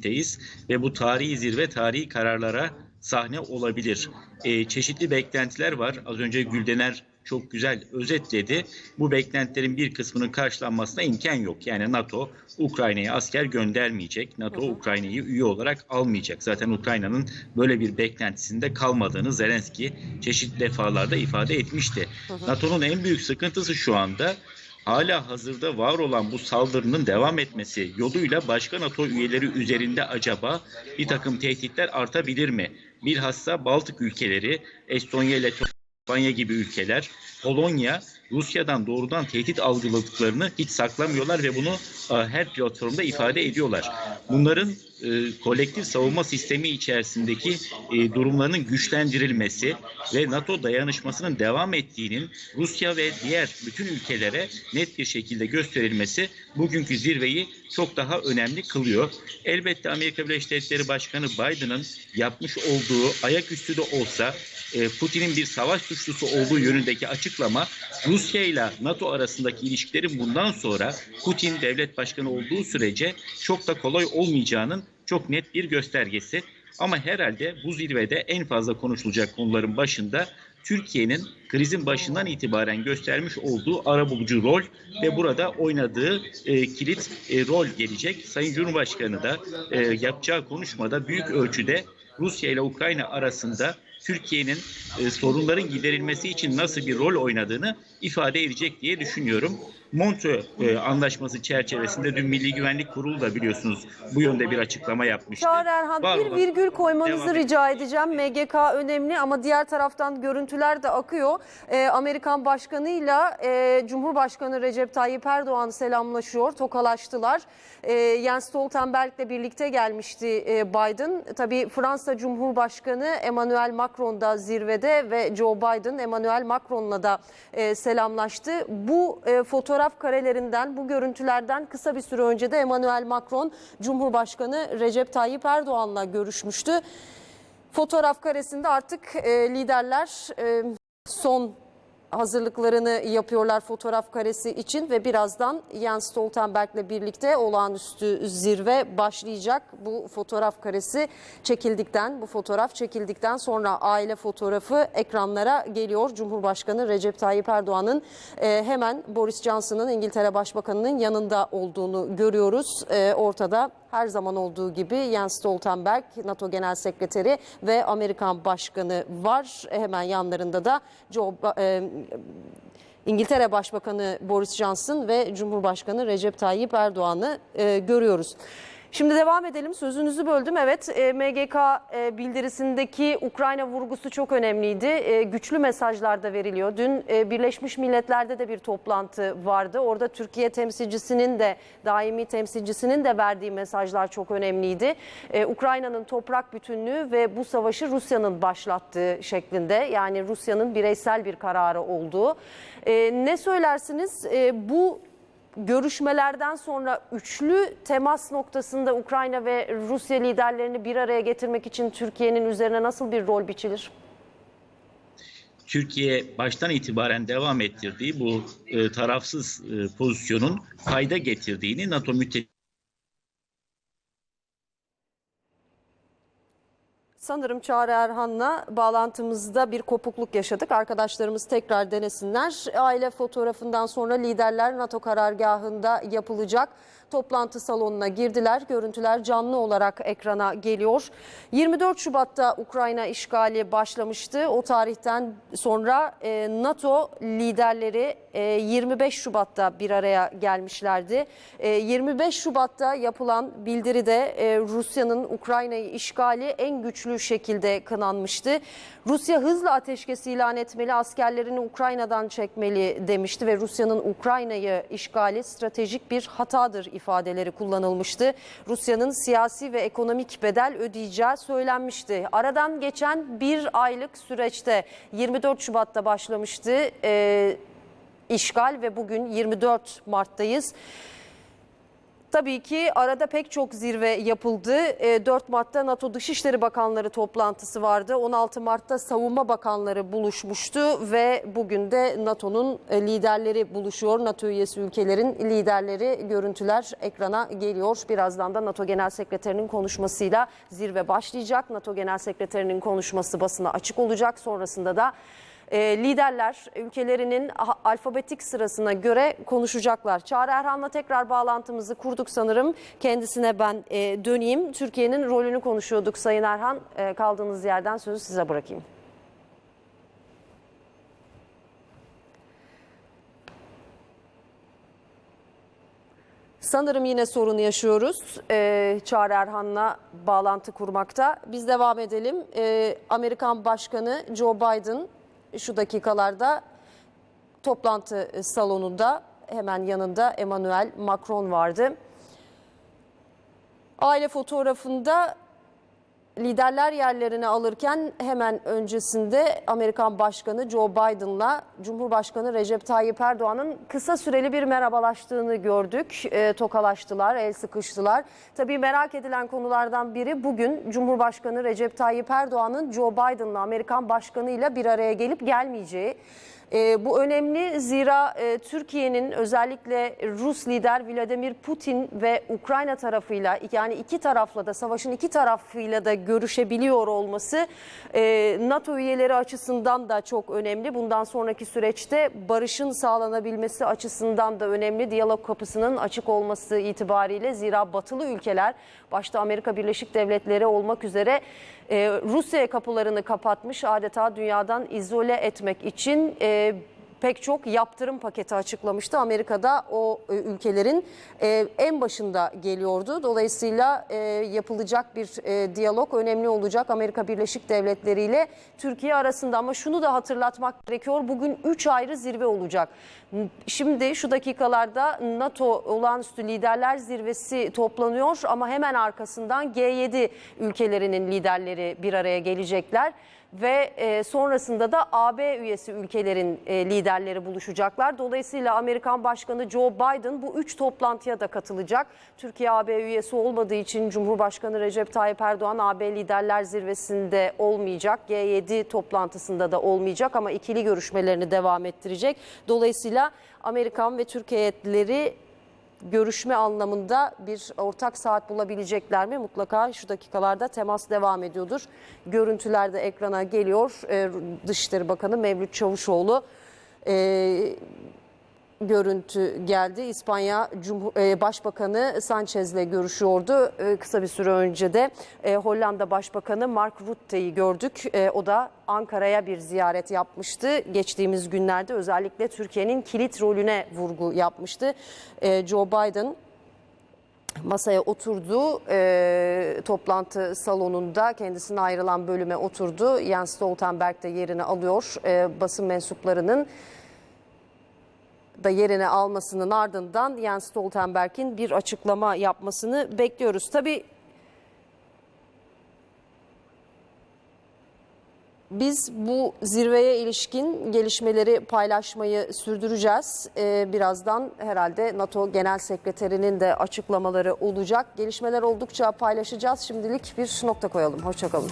teyiz ve bu tarihi zirve tarihi kararlara sahne olabilir. Ee, çeşitli beklentiler var. Az önce Güldener çok güzel özetledi. Bu beklentilerin bir kısmının karşılanmasına imkan yok. Yani NATO Ukrayna'ya asker göndermeyecek. NATO Ukrayna'yı üye olarak almayacak. Zaten Ukrayna'nın böyle bir beklentisinde kalmadığını Zelenski çeşitli defalarda ifade etmişti. NATO'nun en büyük sıkıntısı şu anda hala hazırda var olan bu saldırının devam etmesi yoluyla başka NATO üyeleri üzerinde acaba bir takım tehditler artabilir mi? Bilhassa Baltık ülkeleri, Estonya ile Litvanya gibi ülkeler, Polonya Rusya'dan doğrudan tehdit algıladıklarını hiç saklamıyorlar ve bunu e, her platformda ifade ediyorlar. Bunların e, kolektif savunma sistemi içerisindeki e, durumlarının güçlendirilmesi ve NATO dayanışmasının devam ettiğinin Rusya ve diğer bütün ülkelere net bir şekilde gösterilmesi bugünkü zirveyi çok daha önemli kılıyor. Elbette Amerika Birleşik Devletleri Başkanı Biden'ın yapmış olduğu ayaküstü de olsa Putin'in bir savaş suçlusu olduğu yönündeki açıklama Rusya ile NATO arasındaki ilişkilerin bundan sonra Putin devlet başkanı olduğu sürece çok da kolay olmayacağının çok net bir göstergesi. Ama herhalde bu zirvede en fazla konuşulacak konuların başında Türkiye'nin krizin başından itibaren göstermiş olduğu arabulucu rol ve burada oynadığı e, kilit e, rol gelecek. Sayın Cumhurbaşkanı da e, yapacağı konuşmada büyük ölçüde Rusya ile Ukrayna arasında Türkiye'nin e, sorunların giderilmesi için nasıl bir rol oynadığını ifade edecek diye düşünüyorum. Montreux e, Anlaşması çerçevesinde dün Milli Güvenlik Kurulu da biliyorsunuz bu yönde bir açıklama yapmıştı. Çağrı Erhan Var bir olan- virgül koymanızı rica edeceğim. MGK önemli ama diğer taraftan görüntüler de akıyor. Ee, Amerikan Başkanı'yla e, Cumhurbaşkanı Recep Tayyip Erdoğan selamlaşıyor, tokalaştılar. Ee, Jens Stoltenberg'le birlikte gelmişti e, Biden. Tabii Fransa Cumhurbaşkanı Emmanuel Macron da zirvede ve Joe Biden Emmanuel Macron'la da e, selamlaştı. Bu e, fotoğraf karelerinden, bu görüntülerden kısa bir süre önce de Emmanuel Macron Cumhurbaşkanı Recep Tayyip Erdoğan'la görüşmüştü. Fotoğraf karesinde artık e, liderler e, son hazırlıklarını yapıyorlar fotoğraf karesi için ve birazdan Jens Stoltenberg'le birlikte olağanüstü zirve başlayacak. Bu fotoğraf karesi çekildikten, bu fotoğraf çekildikten sonra aile fotoğrafı ekranlara geliyor. Cumhurbaşkanı Recep Tayyip Erdoğan'ın e, hemen Boris Johnson'ın İngiltere Başbakanı'nın yanında olduğunu görüyoruz. E, ortada her zaman olduğu gibi Jens Stoltenberg, NATO Genel Sekreteri ve Amerikan Başkanı var. Hemen yanlarında da Joe, e, İngiltere Başbakanı Boris Johnson ve Cumhurbaşkanı Recep Tayyip Erdoğan'ı e, görüyoruz. Şimdi devam edelim. Sözünüzü böldüm. Evet, e, MGK e, bildirisindeki Ukrayna vurgusu çok önemliydi. E, güçlü mesajlar da veriliyor. Dün Birleşmiş Milletler'de de bir toplantı vardı. Orada Türkiye temsilcisinin de, daimi temsilcisinin de verdiği mesajlar çok önemliydi. Ukrayna'nın toprak bütünlüğü ve bu savaşı Rusya'nın başlattığı şeklinde. Yani Rusya'nın bireysel bir kararı olduğu. Ne söylersiniz? Bu görüşmelerden sonra üçlü temas noktasında Ukrayna ve Rusya liderlerini bir araya getirmek için Türkiye'nin üzerine nasıl bir rol biçilir? Türkiye baştan itibaren devam ettirdiği bu e, tarafsız e, pozisyonun fayda getirdiğini NATO müttefik Sanırım Çağrı Erhan'la bağlantımızda bir kopukluk yaşadık. Arkadaşlarımız tekrar denesinler. Aile fotoğrafından sonra liderler NATO karargahında yapılacak toplantı salonuna girdiler. Görüntüler canlı olarak ekrana geliyor. 24 Şubat'ta Ukrayna işgali başlamıştı. O tarihten sonra e, NATO liderleri e, 25 Şubat'ta bir araya gelmişlerdi. E, 25 Şubat'ta yapılan bildiride e, Rusya'nın Ukrayna'yı işgali en güçlü şekilde kınanmıştı. Rusya hızla ateşkes ilan etmeli, askerlerini Ukrayna'dan çekmeli demişti ve Rusya'nın Ukrayna'yı işgali stratejik bir hatadır ifadeleri kullanılmıştı. Rusya'nın siyasi ve ekonomik bedel ödeyeceği söylenmişti. Aradan geçen bir aylık süreçte 24 Şubat'ta başlamıştı e, işgal ve bugün 24 Mart'tayız. Tabii ki arada pek çok zirve yapıldı. E, 4 Mart'ta NATO Dışişleri Bakanları toplantısı vardı. 16 Mart'ta Savunma Bakanları buluşmuştu ve bugün de NATO'nun e, liderleri buluşuyor. NATO üyesi ülkelerin liderleri görüntüler ekrana geliyor. Birazdan da NATO Genel Sekreterinin konuşmasıyla zirve başlayacak. NATO Genel Sekreterinin konuşması basına açık olacak. Sonrasında da e, liderler ülkelerinin alfabetik sırasına göre konuşacaklar. Çağrı Erhan'la tekrar bağlantımızı kurduk sanırım. Kendisine ben e, döneyim. Türkiye'nin rolünü konuşuyorduk Sayın Erhan. E, kaldığınız yerden sözü size bırakayım. Sanırım yine sorun yaşıyoruz. Ee, Çağrı Erhan'la bağlantı kurmakta. Biz devam edelim. Ee, Amerikan Başkanı Joe Biden şu dakikalarda toplantı salonunda hemen yanında Emmanuel Macron vardı. Aile fotoğrafında liderler yerlerini alırken hemen öncesinde Amerikan Başkanı Joe Biden'la Cumhurbaşkanı Recep Tayyip Erdoğan'ın kısa süreli bir merhabalaştığını gördük. E, tokalaştılar, el sıkıştılar. Tabii merak edilen konulardan biri bugün Cumhurbaşkanı Recep Tayyip Erdoğan'ın Joe Biden'la Amerikan Başkanı ile bir araya gelip gelmeyeceği. E, bu önemli zira e, Türkiye'nin özellikle Rus lider Vladimir Putin ve Ukrayna tarafıyla yani iki tarafla da savaşın iki tarafıyla da görüşebiliyor olması e, NATO üyeleri açısından da çok önemli. Bundan sonraki süreçte barışın sağlanabilmesi açısından da önemli. Diyalog kapısının açık olması itibariyle zira batılı ülkeler başta Amerika Birleşik Devletleri olmak üzere e, Rusya'ya kapılarını kapatmış adeta dünyadan izole etmek için e, pek çok yaptırım paketi açıklamıştı. Amerika'da o e, ülkelerin e, en başında geliyordu. Dolayısıyla e, yapılacak bir e, diyalog önemli olacak Amerika Birleşik Devletleri ile Türkiye arasında. Ama şunu da hatırlatmak gerekiyor. Bugün 3 ayrı zirve olacak. Şimdi şu dakikalarda NATO olağanüstü liderler zirvesi toplanıyor ama hemen arkasından G7 ülkelerinin liderleri bir araya gelecekler ve e, sonrasında da AB üyesi ülkelerin e, liderleri buluşacaklar. Dolayısıyla Amerikan Başkanı Joe Biden bu üç toplantıya da katılacak. Türkiye AB üyesi olmadığı için Cumhurbaşkanı Recep Tayyip Erdoğan AB liderler zirvesinde olmayacak. G7 toplantısında da olmayacak ama ikili görüşmelerini devam ettirecek. Dolayısıyla Amerikan ve Türkiye heyetleri görüşme anlamında bir ortak saat bulabilecekler mi? Mutlaka şu dakikalarda temas devam ediyordur. Görüntüler de ekrana geliyor. Ee, Dışişleri Bakanı Mevlüt Çavuşoğlu e, görüntü geldi. İspanya e, Başbakanı Sanchez'le görüşüyordu. E, kısa bir süre önce de e, Hollanda Başbakanı Mark Rutte'yi gördük. O da Ankara'ya bir ziyaret yapmıştı. Geçtiğimiz günlerde özellikle Türkiye'nin kilit rolüne vurgu yapmıştı. Joe Biden masaya oturdu. E, toplantı salonunda kendisine ayrılan bölüme oturdu. Jens Stoltenberg de yerini alıyor. E, basın mensuplarının da yerini almasının ardından Jens Stoltenberg'in bir açıklama yapmasını bekliyoruz. Tabii Biz bu zirveye ilişkin gelişmeleri paylaşmayı sürdüreceğiz. Ee, birazdan herhalde NATO Genel Sekreterinin de açıklamaları olacak. Gelişmeler oldukça paylaşacağız. Şimdilik bir nokta koyalım. Hoşçakalın.